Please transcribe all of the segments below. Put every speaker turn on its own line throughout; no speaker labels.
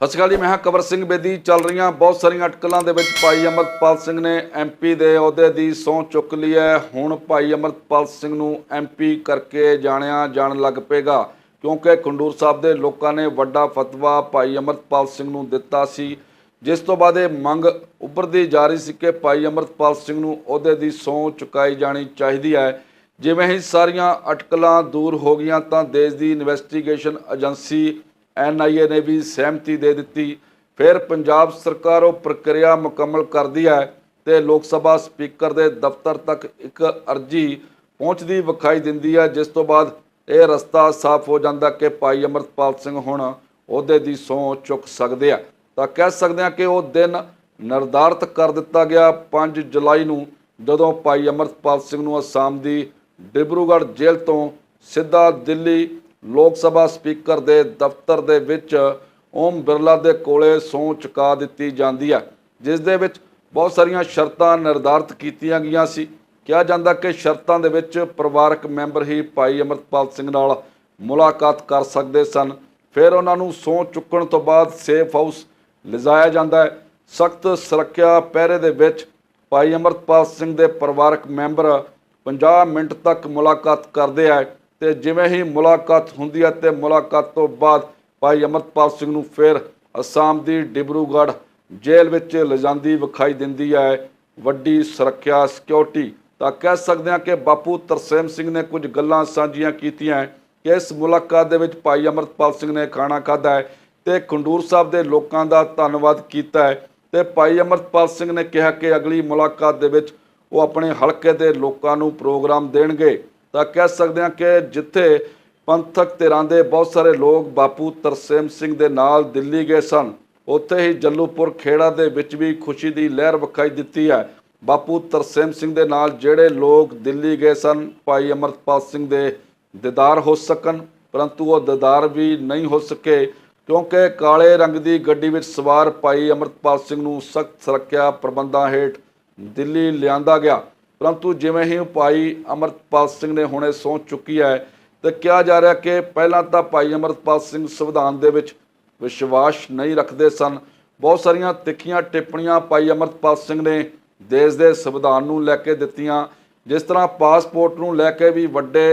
ਸਤਿ ਸ਼੍ਰੀ ਅਕਾਲ ਜੀ, ਮੈਂ ਹਾਂ ਕਵਰ ਸਿੰਘ ਬੇਦੀ। ਚੱਲ ਰਹੀਆਂ ਬਹੁਤ ਸਾਰੀਆਂ ਅਟਕਲਾਂ ਦੇ ਵਿੱਚ ਭਾਈ ਅਮਰਪਾਲ ਸਿੰਘ ਨੇ ਐਮਪੀ ਦੇ ਅਹੁਦੇ ਦੀ ਸਹੁੰ ਚੁੱਕ ਲਈ ਹੈ। ਹੁਣ ਭਾਈ ਅਮਰਪਾਲ ਸਿੰਘ ਨੂੰ ਐਮਪੀ ਕਰਕੇ ਜਾਣਿਆ ਜਾਣ ਲੱਗ ਪਏਗਾ, ਕਿਉਂਕਿ ਖੰਡੂਰ ਸਾਹਿਬ ਦੇ ਲੋਕਾਂ ਨੇ ਵੱਡਾ ਫਤਵਾ ਭਾਈ ਅਮਰਪਾਲ ਸਿੰਘ ਨੂੰ ਦਿੱਤਾ ਸੀ। ਜਿਸ ਤੋਂ ਬਾਅਦ ਇਹ ਮੰਗ ਉੱਭਰਦੀ ਜਾ ਰਹੀ ਸੀ ਕਿ ਭਾਈ ਅਮਰਪਾਲ ਸਿੰਘ ਨੂੰ ਅਹੁਦੇ ਦੀ ਸਹੁੰ ਚੁਕਾਈ ਜਾਣੀ ਚਾਹੀਦੀ ਹੈ। ਜਿਵੇਂ ਹੀ ਸਾਰੀਆਂ ਅਟਕਲਾਂ ਦੂਰ ਹੋ ਗਈਆਂ ਤਾਂ ਦੇਸ਼ ਦੀ ਇਨਵੈਸਟੀਗੇਸ਼ਨ ਏਜੰਸੀ ਐਨਆਈਏ ਨੇ ਵੀ ਸਹਿਮਤੀ ਦੇ ਦਿੱਤੀ। ਫਿਰ ਪੰਜਾਬ ਸਰਕਾਰ ਉਹ ਪ੍ਰਕਿਰਿਆ ਮੁਕੰਮਲ ਕਰਦੀ ਹੈ ਤੇ ਲੋਕ ਸਭਾ ਸਪੀਕਰ ਦੇ ਦਫ਼ਤਰ ਤੱਕ ਇੱਕ ਅਰਜੀ ਪਹੁੰਚਦੀ ਵਿਖਾਈ ਦਿੰਦੀ ਹੈ, ਜਿਸ ਤੋਂ ਬਾਅਦ ਇਹ ਰਸਤਾ ਸਾਫ਼ ਹੋ ਜਾਂਦਾ ਕਿ ਭਾਈ ਅਮਰਪਾਲ ਸਿੰਘ ਹੁਣ ਉਹਦੇ ਦੀ ਸਹੁੰ ਚੁੱਕ ਸਕਦੇ ਆ। ਤਾਂ ਕਹਿ ਸਕਦੇ ਹਾਂ ਕਿ ਉਹ ਦਿਨ ਨਿਰਧਾਰਤ ਕਰ ਦਿੱਤਾ ਗਿਆ। 5 ਜੁਲਾਈ ਨੂੰ ਜਦੋਂ ਭਾਈ ਅਮਰਪਾਲ ਸਿੰਘ ਨੂੰ ਅਸਾਮ ਦੀ ਡਿਬਰੂਗੜ੍ਹ ਜੇਲ੍ਹ ਤੋਂ ਸਿੱਧਾ ਦਿੱਲੀ ਲੋਕ ਸਭਾ ਸਪੀਕਰ ਦੇ ਦਫ਼ਤਰ ਦੇ ਵਿੱਚ ਓਮ ਬਿਰਲਾ ਦੇ ਕੋਲੇ ਸਹੁੰ ਚੁਕਾ ਦਿੱਤੀ ਜਾਂਦੀ ਹੈ ਜਿਸ ਦੇ ਵਿੱਚ ਬਹੁਤ ਸਾਰੀਆਂ ਸ਼ਰਤਾਂ ਨਿਰਧਾਰਤ ਕੀਤੀਆਂ ਗਈਆਂ ਸੀ। ਕਿਹਾ ਜਾਂਦਾ ਕਿ ਸ਼ਰਤਾਂ ਦੇ ਵਿੱਚ ਪਰਿਵਾਰਕ ਮੈਂਬਰ ਹੀ ਭਾਈ ਅਮਰਪਾਲ ਸਿੰਘ ਨਾਲ ਮੁਲਾਕਾਤ ਕਰ ਸਕਦੇ ਸਨ। ਫਿਰ ਉਹਨਾਂ ਨੂੰ ਸਹੁੰ ਚੁੱਕਣ ਤੋਂ ਬਾਅਦ ਸੇਫ ਹਾਊਸ ਲਿਜਾਇਆ ਜਾਂਦਾ ਹੈ। ਸਖਤ ਸੁਰੱਖਿਆ ਪਹਿਰੇ ਦੇ ਵਿੱਚ ਭਾਈ ਅਮਰਪਾਲ ਸਿੰਘ ਦੇ ਪਰਿਵਾਰਕ ਮੈਂਬਰ 50 ਮਿੰਟ ਤੱਕ ਮੁਲਾਕਾਤ ਕਰਦੇ ਆ। ਤੇ ਜਿਵੇਂ ਹੀ ਮੁਲਾਕਾਤ ਹੁੰਦੀ ਹੈ ਤੇ ਮੁਲਾਕਾਤ ਤੋਂ ਬਾਅਦ ਭਾਈ ਅਮਰਪਾਲ ਸਿੰਘ ਨੂੰ ਫਿਰ ਅਸਾਮ ਦੀ ਡਿਬਰੂਗੜ੍ਹ ਜੇਲ੍ਹ ਵਿੱਚ ਲਿਜਾਂਦੀ ਵਿਖਾਈ ਦਿੰਦੀ ਹੈ। ਵੱਡੀ ਸੁਰੱਖਿਆ ਸਿਕਿਉਰਿਟੀ ਤਾਂ ਕਹਿ ਸਕਦੇ ਹਾਂ ਕਿ ਬਾਪੂ ਤਰਸੇਮ ਸਿੰਘ ਨੇ ਕੁਝ ਗੱਲਾਂ ਸਾਂਝੀਆਂ ਕੀਤੀਆਂ ਕਿ ਇਸ ਮੁਲਾਕਾਤ ਦੇ ਵਿੱਚ ਭਾਈ ਅਮਰਪਾਲ ਸਿੰਘ ਨੇ ਖਾਣਾ ਖਾਧਾ ਹੈ ਤੇ ਖੰਡੂਰ ਸਾਹਿਬ ਦੇ ਲੋਕਾਂ ਦਾ ਧੰਨਵਾਦ ਕੀਤਾ ਹੈ ਤੇ ਭਾਈ ਅਮਰਪਾਲ ਸਿੰਘ ਨੇ ਕਿਹਾ ਕਿ ਅਗਲੀ ਮੁਲਾਕਾਤ ਦੇ ਵਿੱਚ ਉਹ ਆਪਣੇ ਹਲਕੇ ਦੇ ਲੋਕਾਂ ਨੂੰ ਪ੍ਰੋਗਰਾਮ ਦੇਣਗੇ। ਤਾਂ ਕਹਿ ਸਕਦੇ ਹਾਂ ਕਿ ਜਿੱਥੇ ਪੰਥਕ ਧਿਰਾਂ ਦੇ ਬਹੁਤ ਸਾਰੇ ਲੋਕ ਬਾਪੂ ਤਰਸੇਮ ਸਿੰਘ ਦੇ ਨਾਲ ਦਿੱਲੀ ਗਏ ਸਨ, ਉੱਥੇ ਹੀ ਜੱਲੂਪੁਰ ਖੇੜਾ ਦੇ ਵਿੱਚ ਵੀ ਖੁਸ਼ੀ ਦੀ ਲਹਿਰ ਵਿਖਾਈ ਦਿੱਤੀ ਹੈ। ਬਾਪੂ ਤਰਸੇਮ ਸਿੰਘ ਦੇ ਨਾਲ ਜਿਹੜੇ ਲੋਕ ਦਿੱਲੀ ਗਏ ਸਨ, ਭਾਈ ਅਮਰਪਾਲ ਸਿੰਘ ਦੇ ਦੀਦਾਰ ਹੋ ਸਕਣ, ਪਰੰਤੂ ਉਹ ਦੀਦਾਰ ਵੀ ਨਹੀਂ ਹੋ ਸਕੇ, ਕਿਉਂਕਿ ਕਾਲੇ ਰੰਗ ਦੀ ਗੱਡੀ ਵਿੱਚ ਸਵਾਰ ਭਾਈ ਅਮਰਪਾਲ ਸਿੰਘ ਨੂੰ ਸਖਤ ਸੁਰੱਖਿਆ ਪ੍ਰਬੰਧਾਂ ਹੇਠ ਦਿੱਲੀ ਲਿਆਂਦਾ ਗਿਆ। ਪਰੰਤੂ ਜਿਵੇਂ ਹੀ ਭਾਈ ਅਮਰਪਾਲ ਸਿੰਘ ਨੇ ਹੁਣੇ ਸਹੁੰ ਚੁੱਕੀ ਹੈ ਤੇ ਕਿਹਾ ਜਾ ਰਿਹਾ ਕਿ ਪਹਿਲਾਂ ਤਾਂ ਭਾਈ ਅਮਰਪਾਲ ਸਿੰਘ ਸੰਵਿਧਾਨ ਦੇ ਵਿੱਚ ਵਿਸ਼ਵਾਸ ਨਹੀਂ ਰੱਖਦੇ ਸਨ। ਬਹੁਤ ਸਾਰੀਆਂ ਤਿੱਖੀਆਂ ਟਿੱਪਣੀਆਂ ਭਾਈ ਅਮਰਪਾਲ ਸਿੰਘ ਨੇ ਦੇਸ਼ ਦੇ ਸੰਵਿਧਾਨ ਨੂੰ ਲੈ ਕੇ ਦਿੱਤੀਆਂ। ਜਿਸ ਤਰ੍ਹਾਂ ਪਾਸਪੋਰਟ ਨੂੰ ਲੈ ਕੇ ਵੀ ਵੱਡੇ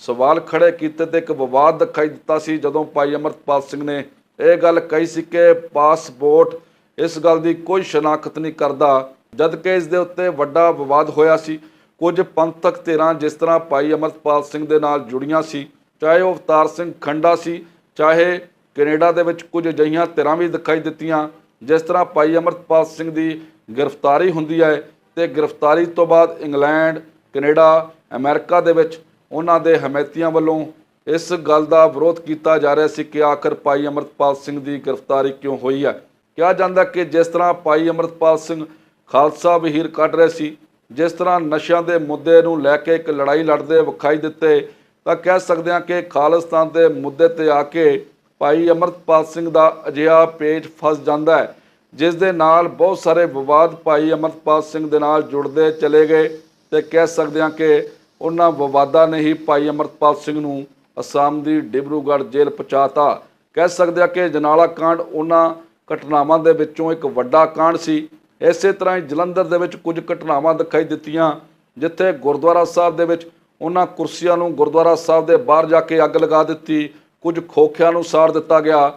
ਸਵਾਲ ਖੜੇ ਕੀਤੇ ਤੇ ਇੱਕ ਵਿਵਾਦ ਦਿਖਾਈ ਦਿੱਤਾ ਸੀ ਜਦੋਂ ਭਾਈ ਅਮਰਪਾਲ ਸਿੰਘ ਨੇ ਇਹ ਗੱਲ ਕਹੀ ਸੀ ਕਿ ਪਾਸਪੋਰਟ ਇਸ ਗੱਲ ਦੀ ਕੋਈ ਸ਼ਨਾਖਤ ਨਹੀਂ ਕਰਦਾ। ਜਦ ਕਿ ਇਸ ਦੇ ਉੱਤੇ ਵੱਡਾ ਵਿਵਾਦ ਹੋਇਆ ਸੀ। ਕੁਝ ਪੰਥਕ ਧਿਰਾਂ ਜਿਸ ਤਰ੍ਹਾਂ ਭਾਈ ਅਮਰਪਾਲ ਸਿੰਘ ਦੇ ਨਾਲ ਜੁੜੀਆਂ ਸੀ, ਚਾਹੇ ਉਹ ਅਵਤਾਰ ਸਿੰਘ ਖੰਡਾ ਸੀ, ਚਾਹੇ ਕੈਨੇਡਾ ਦੇ ਵਿੱਚ ਕੁਝ ਅਜਿਹੀਆਂ ਧਿਰਾਂ ਵੀ ਦਿਖਾਈ ਦਿੱਤੀਆਂ, ਜਿਸ ਤਰ੍ਹਾਂ ਭਾਈ ਅਮਰਪਾਲ ਸਿੰਘ ਦੀ ਗ੍ਰਿਫਤਾਰੀ ਹੁੰਦੀ ਹੈ ਤੇ ਗ੍ਰਿਫਤਾਰੀ ਤੋਂ ਬਾਅਦ ਇੰਗਲੈਂਡ, ਕੈਨੇਡਾ, ਅਮਰੀਕਾ ਦੇ ਵਿੱਚ ਉਹਨਾਂ ਦੇ ਹਮਾਇਤੀਆਂ ਵੱਲੋਂ ਇਸ ਗੱਲ ਦਾ ਵਿਰੋਧ ਕੀਤਾ ਜਾ ਰਿਹਾ ਸੀ ਕਿ ਆਖਰ ਭਾਈ ਅਮਰਪਾਲ ਸਿੰਘ ਦੀ ਗ੍ਰਿਫਤਾਰੀ ਕਿਉਂ ਹੋਈ ਹੈ। ਕਿਹਾ ਜਾਂਦਾ ਕਿ ਜਿਸ ਤਰ੍ਹਾਂ ਭਾਈ ਅਮਰਪਾਲ ਸਿੰਘ ਖਾਲਸਾ ਵਹੀਰ ਕੱਢ ਰਹੇ ਸੀ। ਜਿਸ ਤਰ੍ਹਾਂ ਨਸ਼ਿਆਂ ਦੇ ਮੁੱਦੇ ਨੂੰ ਲੈ ਕੇ ਇੱਕ ਲੜਾਈ ਲੜਦੇ ਵਿਖਾਈ ਦਿੱਤੇ, ਤਾਂ ਕਹਿ ਸਕਦੇ ਹਾਂ ਕਿ ਖਾਲਿਸਤਾਨ ਦੇ ਮੁੱਦੇ ਤੇ ਆ ਕੇ ਭਾਈ ਅਮਰਪਾਲ ਸਿੰਘ ਦਾ ਅਜਿਹਾ ਪੇਜ ਫਸ ਜਾਂਦਾ ਹੈ, ਜਿਸ ਦੇ ਨਾਲ ਬਹੁਤ ਸਾਰੇ ਵਿਵਾਦ ਭਾਈ ਅਮਰਪਾਲ ਸਿੰਘ ਦੇ ਨਾਲ ਜੁੜਦੇ ਚਲੇ ਗਏ ਤੇ ਕਹਿ ਸਕਦੇ ਹਾਂ ਕਿ ਉਹਨਾਂ ਵਿਵਾਦਾਂ ਨੇ ਹੀ ਭਾਈ ਅਮਰਪਾਲ ਸਿੰਘ ਨੂੰ ਅਸਾਮ ਦੀ ਡਿਬਰੂਗੜ੍ਹ ਜੇਲ੍ਹ ਪਹੁੰਚਾਤਾ। ਕਹਿ ਸਕਦੇ ਹਾਂ ਕਿ ਜਨਾਲਾ ਕਾਂਡ ਉਹਨਾਂ ਘਟਨਾਵਾਂ ਦੇ ਵਿੱਚੋਂ ਇੱਕ ਵੱਡਾ ਕਾਂਡ ਸੀ। ਇਸੇ ਤਰ੍ਹਾਂ ਹੀ ਜਲੰਧਰ ਦੇ ਵਿੱਚ ਕੁਝ ਘਟਨਾਵਾਂ ਦਿਖਾਈ ਦਿੱਤੀਆਂ, ਜਿੱਥੇ ਗੁਰਦੁਆਰਾ ਸਾਹਿਬ ਦੇ ਵਿੱਚ ਉਹਨਾਂ ਕੁਰਸੀਆਂ ਨੂੰ ਗੁਰਦੁਆਰਾ ਸਾਹਿਬ ਦੇ ਬਾਹਰ ਜਾ ਕੇ ਅੱਗ ਲਗਾ ਦਿੱਤੀ, ਕੁਝ ਖੋਖਿਆਂ ਨੂੰ ਸਾੜ ਦਿੱਤਾ ਗਿਆ,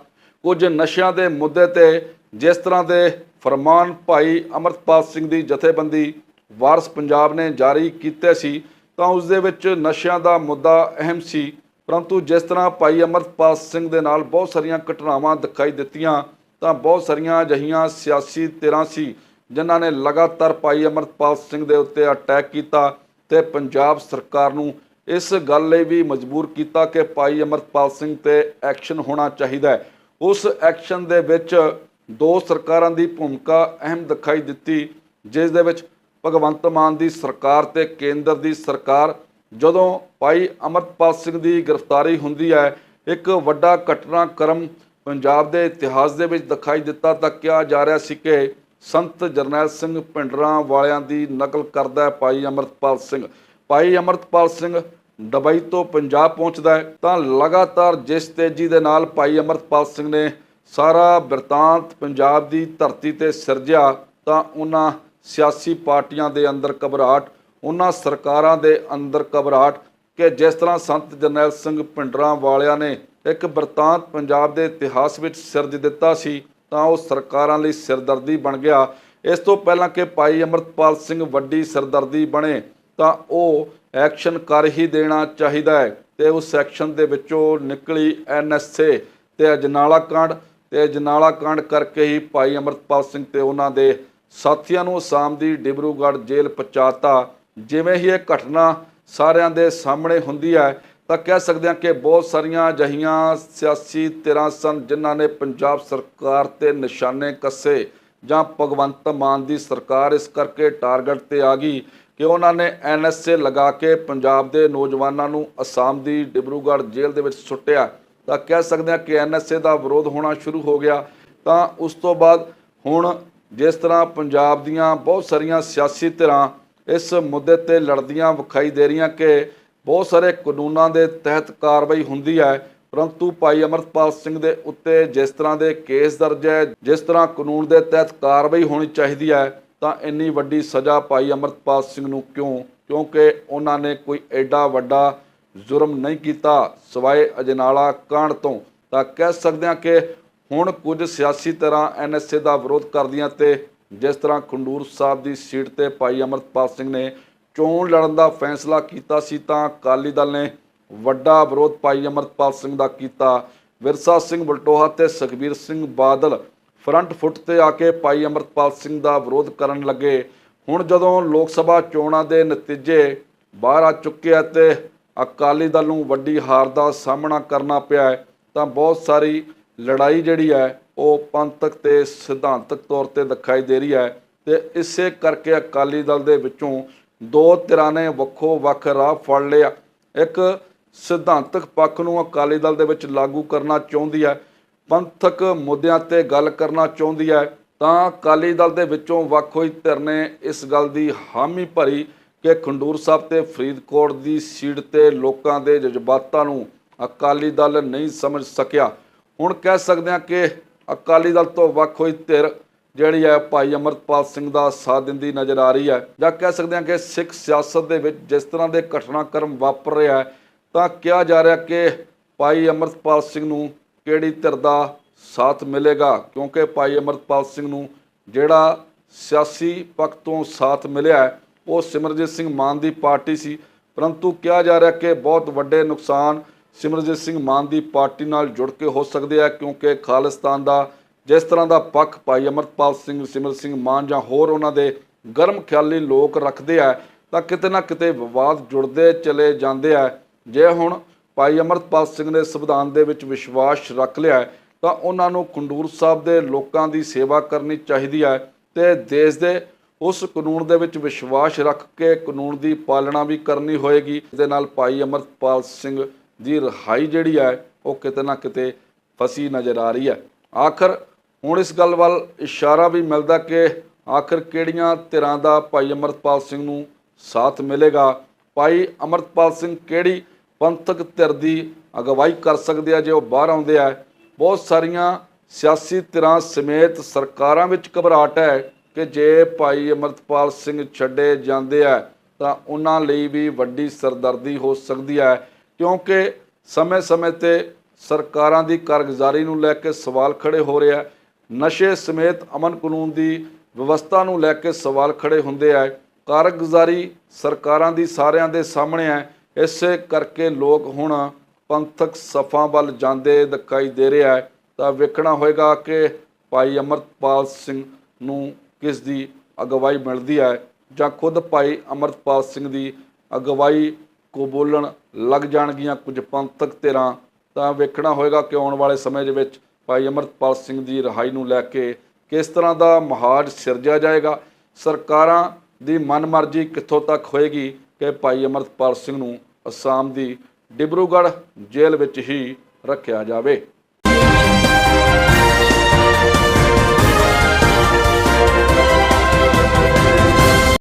ਕੁਝ ਨਸ਼ਿਆਂ ਦੇ ਮੁੱਦੇ ਤੇ ਜਿਸ ਤਰ੍ਹਾਂ ਦੇ ਫਰਮਾਨ ਭਾਈ ਅਮਰਪਾਲ ਸਿੰਘ ਦੀ ਜਥੇਬੰਦੀ ਵਾਰਸ ਪੰਜਾਬ ਨੇ ਜਾਰੀ ਕੀਤੇ ਸੀ, ਤਾਂ ਉਸ ਦੇ ਵਿੱਚ ਨਸ਼ਿਆਂ ਦਾ ਮੁੱਦਾ ਅਹਿਮ ਸੀ, ਪਰੰਤੂ ਜਿਸ ਤਰ੍ਹਾਂ ਭਾਈ ਅਮਰਪਾਲ ਸਿੰਘ ਦੇ ਨਾਲ ਬਹੁਤ ਸਾਰੀਆਂ ਘਟਨਾਵਾਂ ਦਿਖਾਈ ਦਿੱਤੀਆਂ, ਤਾਂ ਬਹੁਤ ਸਾਰੀਆਂ ਅਜਿਹੀਆਂ ਸਿਆਸੀ ਧਿਰਾਂ ਸੀ ਜਿਨ੍ਹਾਂ ਨੇ ਲਗਾਤਾਰ ਭਾਈ ਅਮਰਪਾਲ ਸਿੰਘ ਦੇ ਉੱਤੇ ਅਟੈਕ ਕੀਤਾ ਤੇ ਪੰਜਾਬ ਸਰਕਾਰ ਨੂੰ ਇਸ ਗੱਲ ਲਈ ਵੀ ਮਜਬੂਰ ਕੀਤਾ ਕਿ ਭਾਈ ਅਮਰਪਾਲ ਸਿੰਘ ਤੇ ਐਕਸ਼ਨ ਹੋਣਾ ਚਾਹੀਦਾ ਹੈ। ਉਸ ਐਕਸ਼ਨ ਦੇ ਵਿੱਚ ਦੋ ਸਰਕਾਰਾਂ ਦੀ ਭੂਮਿਕਾ ਅਹਿਮ ਦਿਖਾਈ ਦਿੱਤੀ, ਜਿਸ ਦੇ ਵਿੱਚ ਭਗਵੰਤ ਮਾਨ ਦੀ ਸਰਕਾਰ ਤੇ ਕੇਂਦਰ ਦੀ ਸਰਕਾਰ। ਜਦੋਂ ਭਾਈ ਅਮਰਪਾਲ ਸਿੰਘ ਦੀ ਗ੍ਰਿਫਤਾਰੀ ਹੁੰਦੀ ਹੈ, ਇੱਕ ਵੱਡਾ ਘਟਨਾਕ੍ਰਮ ਪੰਜਾਬ ਦੇ ਇਤਿਹਾਸ ਦੇ ਵਿੱਚ ਦਿਖਾਈ ਦਿੱਤਾ ਤਾਂ ਕਿਹਾ ਜਾ ਰਿਹਾ ਸੀ ਕਿ ਸੰਤ ਜਰਨੈਲ ਸਿੰਘ ਪਿੰਡਰਾਂ ਵਾਲਿਆਂ ਦੀ ਨਕਲ ਕਰਦਾ ਹੈ ਭਾਈ ਅਮਰਪਾਲ ਸਿੰਘ। ਭਾਈ ਅਮਰਪਾਲ ਸਿੰਘ ਦੁਬਈ ਤੋਂ ਪੰਜਾਬ ਪਹੁੰਚਦਾ ਹੈ, ਤਾਂ ਲਗਾਤਾਰ ਜਿਸ ਤੇਜ਼ੀ ਦੇ ਨਾਲ ਭਾਈ ਅਮਰਪਾਲ ਸਿੰਘ ਨੇ ਸਾਰਾ ਬਿਰਤਾਂਤ ਪੰਜਾਬ ਦੀ ਧਰਤੀ ਤੇ ਸਿਰਜਿਆ, ਤਾਂ ਉਹਨਾਂ ਸਿਆਸੀ ਪਾਰਟੀਆਂ ਦੇ ਅੰਦਰ ਘਬਰਾਹਟ, ਉਹਨਾਂ ਸਰਕਾਰਾਂ ਦੇ ਅੰਦਰ ਘਬਰਾਹਟ ਕਿ ਜਿਸ ਤਰ੍ਹਾਂ ਸੰਤ ਜਰਨੈਲ ਸਿੰਘ ਭਿੰਡਰਾਂ ਵਾਲਿਆਂ ਨੇ ਇੱਕ ਬਿਰਤਾਂਤ ਪੰਜਾਬ ਦੇ ਇਤਿਹਾਸ ਵਿੱਚ ਸਿਰਜ ਦਿੱਤਾ ਸੀ ਤਾਂ ਉਹ ਸਰਕਾਰਾਂ ਲਈ ਸਿਰਦਰਦੀ ਬਣ ਗਿਆ। ਇਸ ਤੋਂ ਪਹਿਲਾਂ ਕਿ ਭਾਈ ਅਮਰਤਪਾਲ ਸਿੰਘ ਵੱਡੀ ਸਿਰਦਰਦੀ ਬਣੇ, ਤਾਂ ਉਹ ਐਕਸ਼ਨ ਕਰ ਹੀ ਦੇਣਾ ਚਾਹੀਦਾ ਹੈ ਤੇ ਉਸ ਐਕਸ਼ਨ ਦੇ ਵਿੱਚੋਂ ਨਿਕਲੀ ਐਨਐਸਏ ਤੇ ਅਜਨਾਲਾ ਕਾਂਡ, ਤੇ ਅਜਨਾਲਾ ਕਾਂਡ ਕਰਕੇ ਹੀ ਭਾਈ ਅਮਰਤਪਾਲ ਸਿੰਘ ਤੇ ਉਹਨਾਂ ਦੇ ਸਾਥੀਆਂ ਨੂੰ ਅਸਾਮ ਦੀ ਡਿਬਰੂਗੜ੍ਹ ਜੇਲ੍ਹ ਪਹੁੰਚਾਤਾ। ਜਿਵੇਂ ਹੀ ਇਹ ਘਟਨਾ ਸਾਰਿਆਂ ਦੇ ਸਾਹਮਣੇ ਹੁੰਦੀ ਹੈ ਤਾਂ ਕਹਿ ਸਕਦੇ ਹਾਂ ਕਿ ਬਹੁਤ ਸਾਰੀਆਂ ਅਜਿਹੀਆਂ ਸਿਆਸੀ ਧਿਰਾਂ ਸਨ ਜਿਨ੍ਹਾਂ ਨੇ ਪੰਜਾਬ ਸਰਕਾਰ ਤੇ ਨਿਸ਼ਾਨੇ ਕੱਸੇ ਜਾਂ ਭਗਵੰਤ ਮਾਨ ਦੀ ਸਰਕਾਰ ਇਸ ਕਰਕੇ ਟਾਰਗੇਟ ਤੇ ਆ ਗਈ ਕਿ ਉਹਨਾਂ ਨੇ ਐਨਐਸਏ ਲਗਾ ਕੇ ਪੰਜਾਬ ਦੇ ਨੌਜਵਾਨਾਂ ਨੂੰ ਅਸਾਮ ਦੀ ਡਿਬਰੂਗੜ੍ਹ ਜੇਲ੍ਹ ਦੇ ਵਿੱਚ ਸੁੱਟਿਆ। ਤਾਂ ਕਹਿ ਸਕਦੇ ਹਾਂ ਕਿ ਐਨਐਸਏ ਦਾ ਵਿਰੋਧ ਹੋਣਾ ਸ਼ੁਰੂ ਹੋ ਗਿਆ। ਤਾਂ ਉਸ ਤੋਂ ਬਾਅਦ ਹੁਣ ਜਿਸ ਤਰ੍ਹਾਂ ਪੰਜਾਬ ਦੀਆਂ ਬਹੁਤ ਸਾਰੀਆਂ ਸਿਆਸੀ ਧਿਰਾਂ ਇਸ ਮੁੱਦੇ ਤੇ ਲੜਦੀਆਂ ਵਿਖਾਈ ਦੇ ਰਹੀਆਂ ਕਿ ਬਹੁਤ ਸਾਰੇ ਕਾਨੂੰਨਾਂ ਦੇ ਤਹਿਤ ਕਾਰਵਾਈ ਹੁੰਦੀ ਹੈ, ਪਰੰਤੂ ਭਾਈ ਅਮਰਤਪਾਲ ਸਿੰਘ ਦੇ ਉੱਤੇ ਜਿਸ ਤਰ੍ਹਾਂ ਦੇ ਕੇਸ ਦਰਜ ਹੈ, ਜਿਸ ਤਰ੍ਹਾਂ ਕਾਨੂੰਨ ਦੇ ਤਹਿਤ ਕਾਰਵਾਈ ਹੋਣੀ ਚਾਹੀਦੀ ਹੈ, ਤਾਂ ਇੰਨੀ ਵੱਡੀ ਸਜ਼ਾ ਭਾਈ ਅਮਰਤਪਾਲ ਸਿੰਘ ਨੂੰ ਕਿਉਂ? ਕਿਉਂਕਿ ਉਹਨਾਂ ਨੇ ਕੋਈ ਐਡਾ ਵੱਡਾ ਜ਼ੁਰਮ ਨਹੀਂ ਕੀਤਾ, ਸਵਾਏ ਅਜਨਾਲਾ ਕਾਂਡ ਤੋਂ। ਤਾਂ ਕਹਿ ਸਕਦੇ ਹਾਂ ਕਿ ਹੁਣ ਕੁਝ ਸਿਆਸੀ ਤਰ੍ਹਾਂ ਐਨਐਸਏ ਦਾ ਵਿਰੋਧ ਕਰਦੀਆਂ ਤੇ ਜਿਸ ਤਰ੍ਹਾਂ ਖੰਡੂਰ ਸਾਹਿਬ ਦੀ ਸੀਟ ਤੇ ਭਾਈ ਅਮਰਤਪਾਲ ਸਿੰਘ ਨੇ ਚੋਣ ਲੜਨ ਦਾ ਫੈਸਲਾ ਕੀਤਾ ਸੀ ਤਾਂ ਅਕਾਲੀ ਦਲ ਨੇ ਵੱਡਾ ਵਿਰੋਧ ਭਾਈ ਅਮਰਤਪਾਲ ਸਿੰਘ ਦਾ ਕੀਤਾ। ਵਿਰਸਾ ਸਿੰਘ ਬਲਟੋਹਾ ਤੇ ਸੁਖਬੀਰ ਸਿੰਘ ਬਾਦਲ ਫਰੰਟ ਫੁੱਟ ਤੇ ਆ ਕੇ ਭਾਈ ਅਮਰਤਪਾਲ ਸਿੰਘ ਦਾ ਵਿਰੋਧ ਕਰਨ ਲੱਗੇ। ਹੁਣ ਜਦੋਂ ਲੋਕ ਸਭਾ ਚੋਣਾਂ ਦੇ ਨਤੀਜੇ ਬਾਹਰ ਆ ਚੁੱਕੇ ਆ ਤੇ ਅਕਾਲੀ ਦਲ ਨੂੰ ਵੱਡੀ ਹਾਰ ਦਾ ਸਾਹਮਣਾ ਕਰਨਾ ਪਿਆ ਹੈ, ਤਾਂ ਬਹੁਤ ਸਾਰੀ ਲੜਾਈ ਜਿਹੜੀ ਹੈ, ਉਹ ਪੰਥਕ ਤੇ ਸਿਧਾਂਤਕ ਤੌਰ ਤੇ ਦਿਖਾਈ ਦੇ ਰਹੀ ਹੈ ਤੇ ਇਸੇ ਕਰਕੇ ਅਕਾਲੀ ਦਲ ਦੇ ਵਿੱਚੋਂ ਦੋ ਧਿਰਾਂ ਨੇ ਵੱਖੋ ਵੱਖ ਰਾਹ ਫੜ ਲਿਆ। ਇੱਕ ਸਿਧਾਂਤਕ ਪੱਖ ਨੂੰ ਅਕਾਲੀ ਦਲ ਦੇ ਵਿੱਚ ਲਾਗੂ ਕਰਨਾ ਚਾਹੁੰਦੀ ਹੈ, ਪੰਥਕ ਮੁੱਦਿਆਂ ਤੇ ਗੱਲ ਕਰਨਾ ਚਾਹੁੰਦੀ ਹੈ, ਤਾਂ ਅਕਾਲੀ ਦਲ ਦੇ ਵਿੱਚੋਂ ਵੱਖ ਹੋਈ ਧਿਰ ਨੇ ਇਸ ਗੱਲ ਦੀ ਹਾਮੀ ਭਰੀ ਕਿ ਖੰਡੂਰ ਸਾਹਿਬ ਤੇ ਫਰੀਦਕੋਟ ਦੀ ਸੀਟ ਤੇ ਲੋਕਾਂ ਦੇ ਜਜ਼ਬਾਤਾਂ ਨੂੰ ਅਕਾਲੀ ਦਲ ਨਹੀਂ ਸਮਝ ਸਕਿਆ। ਹੁਣ ਕਹਿ ਸਕਦੇ ਹਾਂ ਕਿ ਅਕਾਲੀ ਦਲ ਤੋਂ ਵੱਖ ਹੋਈ ਧਿਰ ਜਿਹੜੀ ਹੈ ਭਾਈ ਅਮਰਤਪਾਲ ਸਿੰਘ ਦਾ ਸਾਥ ਦਿੰਦੀ ਨਜ਼ਰ ਆ ਰਹੀ ਹੈ। ਜਾਂ ਕਹਿ ਸਕਦੇ ਹਾਂ ਕਿ ਸਿੱਖ ਸਿਆਸਤ ਦੇ ਵਿੱਚ ਜਿਸ ਤਰ੍ਹਾਂ ਦੇ ਘਟਨਾਕ੍ਰਮ ਵਾਪਰ ਰਿਹਾ ਹੈ, ਤਾਂ ਕਿਹਾ ਜਾ ਰਿਹਾ ਕਿ ਭਾਈ ਅਮਰਤਪਾਲ ਸਿੰਘ ਨੂੰ ਕਿਹੜੀ ਧਿਰ ਦਾ ਸਾਥ ਮਿਲੇਗਾ? ਕਿਉਂਕਿ ਭਾਈ ਅਮਰਤਪਾਲ ਸਿੰਘ ਨੂੰ ਜਿਹੜਾ ਸਿਆਸੀ ਪੱਖ ਤੋਂ ਸਾਥ ਮਿਲਿਆ ਉਹ ਸਿਮਰਜੀਤ ਸਿੰਘ ਮਾਨ ਦੀ ਪਾਰਟੀ ਸੀ। ਪਰੰਤੂ ਕਿਹਾ ਜਾ ਰਿਹਾ ਕਿ ਬਹੁਤ ਵੱਡੇ ਨੁਕਸਾਨ ਸਿਮਰਜੀਤ ਸਿੰਘ ਮਾਨ ਦੀ ਪਾਰਟੀ ਨਾਲ ਜੁੜ ਕੇ ਹੋ ਸਕਦੇ ਆ, ਕਿਉਂਕਿ ਖਾਲਿਸਤਾਨ ਦਾ ਜਿਸ ਤਰ੍ਹਾਂ ਦਾ ਪੱਖ ਭਾਈ ਅਮਰਤਪਾਲ ਸਿੰਘ ਸਿਮਰ ਸਿੰਘ ਮਾਨ ਜਾਂ ਹੋਰ ਉਹਨਾਂ ਦੇ ਗਰਮ ਖਿਆਲੀ ਲੋਕ ਰੱਖਦੇ ਆ, ਤਾਂ ਕਿਤੇ ਨਾ ਕਿਤੇ ਵਿਵਾਦ ਜੁੜਦੇ ਚਲੇ ਜਾਂਦੇ ਆ। ਜੇ ਹੁਣ ਭਾਈ ਅਮਰਤਪਾਲ ਸਿੰਘ ਨੇ ਸੰਵਿਧਾਨ ਦੇ ਵਿੱਚ ਵਿਸ਼ਵਾਸ ਰੱਖ ਲਿਆ, ਤਾਂ ਉਹਨਾਂ ਨੂੰ ਖੰਡੂਰ ਸਾਹਿਬ ਦੇ ਲੋਕਾਂ ਦੀ ਸੇਵਾ ਕਰਨੀ ਚਾਹੀਦੀ ਹੈ ਤੇ ਦੇਸ਼ ਦੇ ਉਸ ਕਾਨੂੰਨ ਦੇ ਵਿੱਚ ਵਿਸ਼ਵਾਸ ਰੱਖ ਕੇ ਕਾਨੂੰਨ ਦੀ ਪਾਲਣਾ ਵੀ ਕਰਨੀ ਹੋਏਗੀ। ਇਹਦੇ ਨਾਲ ਭਾਈ ਅਮਰਤਪਾਲ ਸਿੰਘ ਦੀ ਰਿਹਾਈ ਜਿਹੜੀ ਹੈ ਉਹ ਕਿਤੇ ਨਾ ਕਿਤੇ ਫਸੀ ਨਜ਼ਰ ਆ ਰਹੀ ਹੈ ਆਖਰ ਹੁਣ ਇਸ ਗੱਲ ਵੱਲ ਇਸ਼ਾਰਾ ਵੀ ਮਿਲਦਾ ਕਿ ਆਖਰ ਕਿਹੜੀਆਂ ਧਿਰਾਂ ਦਾ ਭਾਈ ਅਮਰਤਪਾਲ ਸਿੰਘ ਨੂੰ ਸਾਥ ਮਿਲੇਗਾ? ਭਾਈ ਅਮਰਤਪਾਲ ਸਿੰਘ ਕਿਹੜੀ ਪੰਥਕ ਧਿਰ ਦੀ ਅਗਵਾਈ ਕਰ ਸਕਦੇ ਆ ਜੇ ਉਹ ਬਾਹਰ ਆਉਂਦੇ ਆ? ਬਹੁਤ ਸਾਰੀਆਂ ਸਿਆਸੀ ਧਿਰਾਂ ਸਮੇਤ ਸਰਕਾਰਾਂ ਵਿੱਚ ਘਬਰਾਹਟ ਹੈ ਕਿ ਜੇ ਭਾਈ ਅਮਰਤਪਾਲ ਸਿੰਘ ਛੱਡੇ ਜਾਂਦੇ ਆ, ਤਾਂ ਉਹਨਾਂ ਲਈ ਵੀ ਵੱਡੀ ਸਰਦਰਦੀ ਹੋ ਸਕਦੀ ਹੈ। ਕਿਉਂਕਿ ਸਮੇਂ-ਸਮੇਂ ਤੇ ਸਰਕਾਰਾਂ ਦੀ ਕਾਰਗੁਜ਼ਾਰੀ ਨੂੰ ਲੈ ਕੇ ਸਵਾਲ ਖੜੇ ਹੋ ਰਿਹਾ ਹੈ ਨਸ਼ੇ ਸਮੇਤ ਅਮਨ ਕਾਨੂੰਨ ਦੀ ਵਿਵਸਥਾ ਨੂੰ ਲੈ ਕੇ ਸਵਾਲ ਖੜੇ ਹੁੰਦੇ ਆ। ਕਾਰਗੁਜ਼ਾਰੀ ਸਰਕਾਰਾਂ ਦੀ ਸਾਰਿਆਂ ਦੇ ਸਾਹਮਣੇ ਹੈ ਇਸੇ ਕਰਕੇ ਲੋਕ ਹੁਣ ਪੰਥਕ ਸਫਾਂ ਵੱਲ ਜਾਂਦੇ ਦਿਖਾਈ ਦੇ ਰਿਹਾ ਹੈ ਤਾਂ ਵੇਖਣਾ ਹੋਏਗਾ ਕਿ ਭਾਈ ਅਮਰਤਪਾਲ ਸਿੰਘ ਨੂੰ ਕਿਸ ਦੀ ਅਗਵਾਈ ਮਿਲਦੀ ਹੈ ਜਾਂ ਖੁਦ ਭਾਈ ਅਮਰਤਪਾਲ ਸਿੰਘ ਦੀ ਅਗਵਾਈ ਕੋ ਬੋਲਣ ਲੱਗ ਜਾਣਗੀਆਂ ਕੁਝ ਪੰਥਕ ਧਿਰਾਂ। ਤਾਂ ਵੇਖਣਾ ਹੋਏਗਾ ਕਿ ਆਉਣ ਵਾਲੇ ਸਮੇਂ ਦੇ ਵਿੱਚ ਭਾਈ ਅਮਰਤਪਾਲ ਸਿੰਘ ਦੀ ਰਿਹਾਈ ਨੂੰ ਲੈ ਕੇ ਕਿਸ ਤਰ੍ਹਾਂ ਦਾ ਮਹਾਜ ਸਿਰਜਿਆ ਜਾਏਗਾ, ਸਰਕਾਰਾਂ ਦੀ ਮਨਮਰਜ਼ੀ ਕਿੱਥੋਂ ਤੱਕ ਹੋਏਗੀ ਕਿ ਭਾਈ ਅਮਰਤਪਾਲ ਸਿੰਘ ਨੂੰ ਅਸਾਮ ਦੀ ਡਿਬਰੂਗੜ੍ਹ ਜੇਲ੍ਹ ਵਿੱਚ ਹੀ ਰੱਖਿਆ ਜਾਵੇ।